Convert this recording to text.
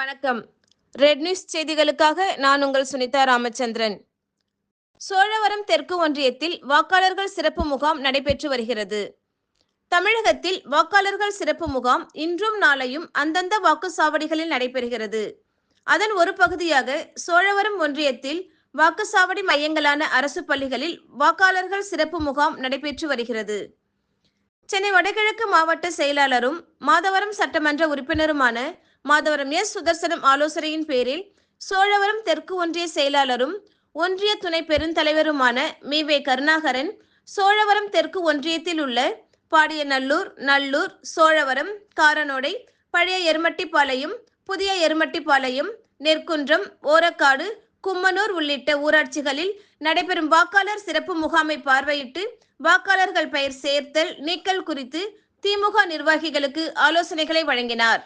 வணக்கம். Red news செய்திகளுக்காக நான் உங்கள் சுனிதா ராமச்சந்திரன். சோழவரம் தெற்கு ஒன்றியத்தில் வாக்காளர்கள் சிறப்பு முகாம் நடைபெற்று வருகிறது. தமிழகத்தில் வாக்காளர்கள் சிறப்பு முகாம் இன்றும் நாளையும் அந்தந்த வாக்குச்சாவடிகளில் நடைபெறுகிறது. அதன் ஒரு பகுதியாக சோழவரம் ஒன்றியத்தில் வாக்குச்சாவடி மையங்களான அரசு பள்ளிகளில் வாக்காளர்கள் சிறப்பு முகாம் நடைபெற்று வருகிறது. சென்னை வடகிழக்கு மாவட்ட செயலாளரும் மாதவரம் சட்டமன்ற உறுப்பினருமான மாதவரம் எஸ் சுதர்சனம் ஆலோசனையின் பேரில் சோழவரம் தெற்கு ஒன்றிய செயலாளரும் ஒன்றிய துணை பெருந்தலைவருமான மீவே கருணாகரன் சோழவரம் தெற்கு ஒன்றியத்தில் உள்ள பாடியநல்லூர் நல்லூர் சோழவரம் காரனோடை பழைய எருமட்டிப்பாளையம் புதிய எருமட்டிப்பாளையம் நெற்குன்றம் ஓரக்காடு கும்மனூர் உள்ளிட்ட ஊராட்சிகளில் நடைபெறும் வாக்காளர் சிறப்பு முகாமை பார்வையிட்டு வாக்காளர்கள் பெயர் சேர்த்தல் நீக்கல் குறித்து திமுக நிர்வாகிகளுக்கு ஆலோசனைகளை வழங்கினார்.